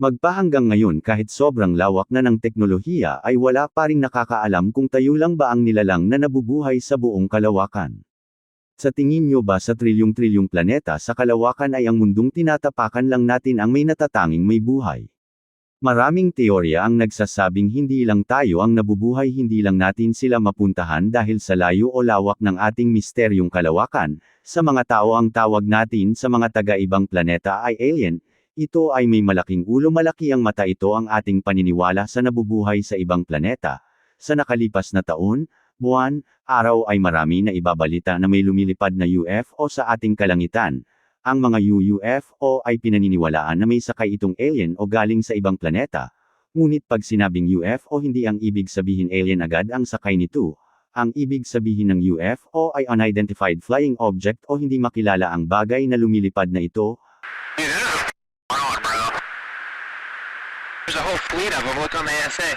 Magpahanggang ngayon kahit sobrang lawak na ng teknolohiya ay wala pa ring nakakaalam kung tayo lang ba ang nilalang na nabubuhay sa buong kalawakan. Sa tingin nyo ba sa trilyong-trilyong planeta sa kalawakan ay ang mundong tinatapakan lang natin ang may natatanging may buhay? Maraming teorya ang nagsasabing hindi lang tayo ang nabubuhay hindi lang natin sila mapuntahan dahil sa layo o lawak ng ating misteryong kalawakan, sa mga tao ang tawag natin sa mga taga-ibang planeta ay alien, ito ay may malaking ulo malaki ang mata ito ang ating paniniwala sa nabubuhay sa ibang planeta. Sa nakalipas na taon, buwan, araw ay marami na ibabalita na may lumilipad na UFO sa ating kalangitan. Ang mga UFO ay pinaniniwalaan na may sakay itong alien o galing sa ibang planeta. Ngunit pag sinabing UFO hindi ang ibig sabihin alien agad ang sakay nito. Ang ibig sabihin ng UFO ay unidentified flying object o hindi makilala ang bagay na lumilipad na ito, there's a whole fleet of. Look on the ASA.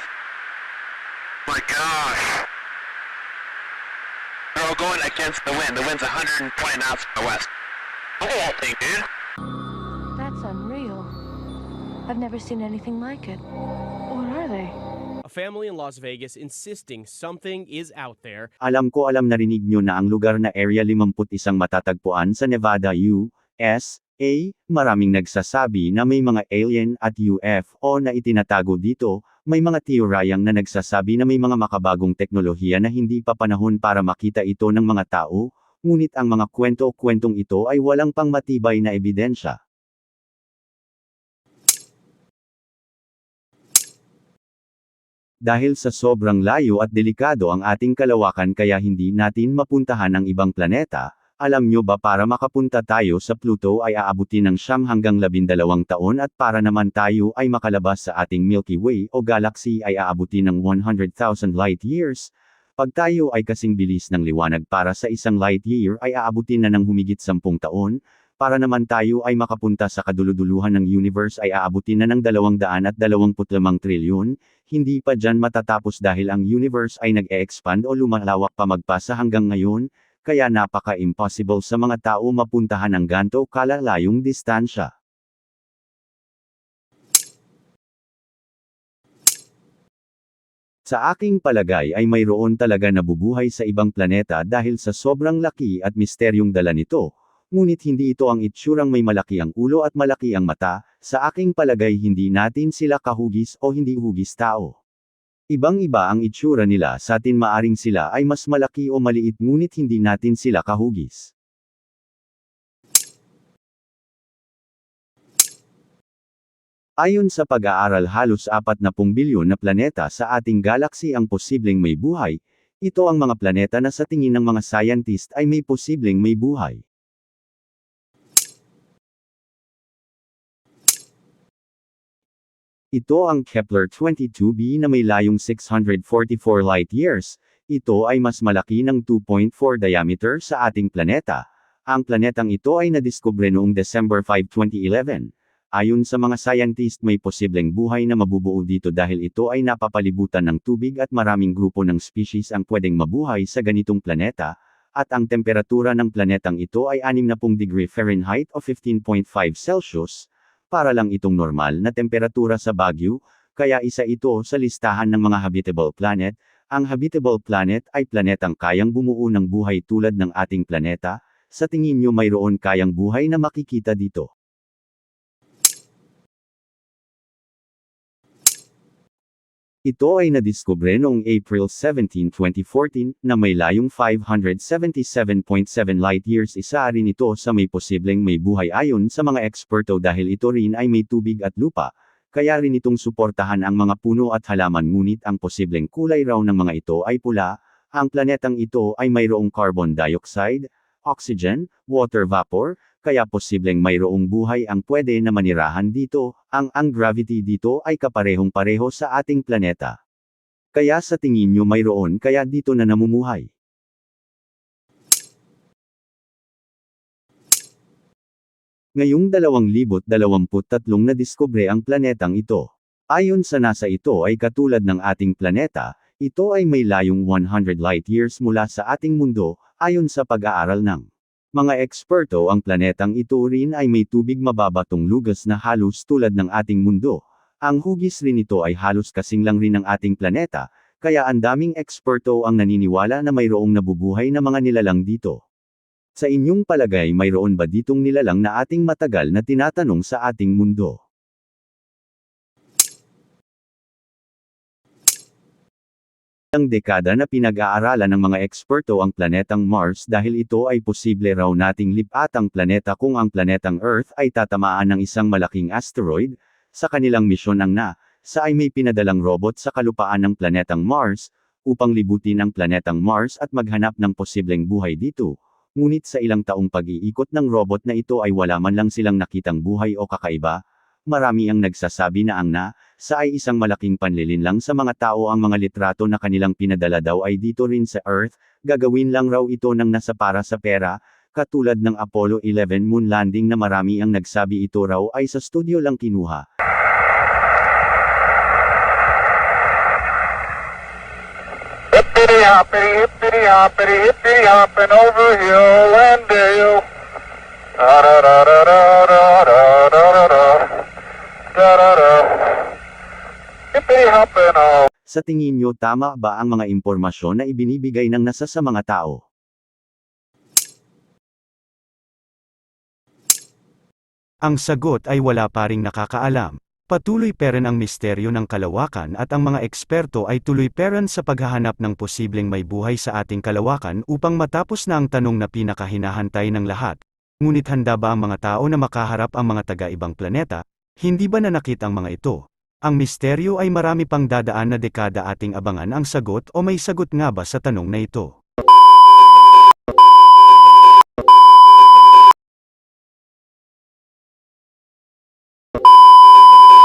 My gosh. They're all going against the wind. The wind's 120 knots from the west. Look at that thing, dude. That's unreal. I've never seen anything like it. What are they? A family in Las Vegas insisting something is out there Alam ko alam narinig nyo na ang lugar na Area 51 matatagpuan sa Nevada, U.S. A. Maraming nagsasabi na may mga alien at UFO na itinatago dito, may mga teoryang na nagsasabi na may mga makabagong teknolohiya na hindi pa panahon para makita ito ng mga tao, ngunit ang mga kwento-kwentong ito ay walang pangmatibay na ebidensya. Dahil sa sobrang layo at delikado ang ating kalawakan kaya hindi natin mapuntahan ang ibang planeta, alam nyo ba para makapunta tayo sa Pluto ay aabutin ng siyam hanggang labindalawang taon at para naman tayo ay makalabas sa ating Milky Way o galaxy ay aabutin ng 100,000 light years, pag tayo ay kasing bilis ng liwanag para sa isang light year ay aabutin na ng humigit 10 taon, para naman tayo ay makapunta sa kaduluduluhan ng universe ay aabutin na ng 225 trilyon, hindi pa dyan matatapos dahil ang universe ay nag-e-expand o lumalawak pa magpasa hanggang ngayon, kaya napaka-impossible sa mga tao mapuntahan ang ganto kalalayong distansya. Sa aking palagay ay mayroon talaga nabubuhay sa ibang planeta dahil sa sobrang laki at misteryong dala nito, ngunit hindi ito ang itsurang may malaki ang ulo at malaki ang mata, sa aking palagay hindi natin sila kahugis o hindi hugis tao. Ibang-iba ang itsura nila sa atin maaring sila ay mas malaki o maliit ngunit hindi natin sila kahugis. Ayon sa pag-aaral halos 40 bilyon na planeta sa ating galaxy ang posibleng may buhay, ito ang mga planeta na sa tingin ng mga scientist ay may posibleng may buhay. Ito ang Kepler-22b na may layong 644 light years. Ito ay mas malaki ng 2.4 diameter sa ating planeta. Ang planetang ito ay nadiskubre noong December 5, 2011. Ayon sa mga scientist may posibleng buhay na mabubuo dito dahil ito ay napapalibutan ng tubig at maraming grupo ng species ang pwedeng mabuhay sa ganitong planeta, at ang temperatura ng planetang ito ay 60 degree Fahrenheit o 15.5 Celsius, para lang itong normal na temperatura sa Baguio, kaya isa ito sa listahan ng mga habitable planet. Ang habitable planet ay planetang kayang bumuo ng buhay tulad ng ating planeta. Sa tingin nyo mayroon kayang buhay na makikita dito? Ito ay nadiskubre noong April 17, 2014, na may layong 577.7 light years. Isa rin ito sa may posibleng may buhay ayon sa mga eksperto dahil ito rin ay may tubig at lupa, kaya rin itong suportahan ang mga puno at halaman ngunit ang posibleng kulay raw ng mga ito ay pula, ang planetang ito ay mayroong carbon dioxide, oxygen, water vapor, kaya posibleng mayroong buhay ang pwede na manirahan dito, ang ang gravity dito ay kaparehong-pareho sa ating planeta. Kaya sa tingin nyo mayroon kaya dito na namumuhay. Ngayong 2023 na diskubre ang planetang ito. Ayon sa NASA ito ay katulad ng ating planeta, Ito ay may layong 100 light years mula sa ating mundo, ayon sa pag-aaral ng mga eksperto ang planetang ito rin ay may tubig mababatong lugas na halos tulad ng ating mundo. Ang hugis rin ito ay halos kasing lang rin ng ating planeta, kaya ang daming eksperto ang naniniwala na mayroong nabubuhay na mga nilalang dito. Sa inyong palagay mayroon ba ditong nilalang na ating matagal na tinatanong sa ating mundo? Ang dekada na pinag-aaralan ng mga eksperto ang planetang Mars dahil ito ay posible raw nating lipatang planeta kung ang planetang Earth ay tatamaan ng isang malaking asteroid, sa kanilang misyon ang na, sa ay may pinadalang robot sa kalupaan ng planetang Mars, upang libutin ang planetang Mars at maghanap ng posibleng buhay dito. Ngunit sa ilang taong pag-iikot ng robot na ito ay wala man lang silang nakitang buhay o kakaiba, marami ang nagsasabi na ang na, sa ay isang malaking panlilin lang sa mga tao ang mga litrato na kanilang pinadala daw ay dito rin sa Earth, gagawin lang raw ito ng nasa para sa pera, katulad ng Apollo 11 moon landing na marami ang nagsabi ito raw ay sa studio lang kinuha. Hippity hoppity, hippity hoppity, hippity hopping over All. Sa tingin nyo tama ba ang mga impormasyon na ibinibigay ng nasa sa mga tao? Ang sagot ay wala pa ring nakakaalam. Patuloy pa rin ang misteryo ng kalawakan at ang mga eksperto ay tuloy pa rin sa paghahanap ng posibleng may buhay sa ating kalawakan upang matapos na ang tanong na pinakahinahantay ng lahat. Ngunit handa ba ang mga tao na makaharap ang mga taga-ibang planeta? Hindi ba nanakit ang mga ito? Ang misteryo ay marami pang dadaan na dekada ating abangan ang sagot o may sagot nga ba sa tanong na ito?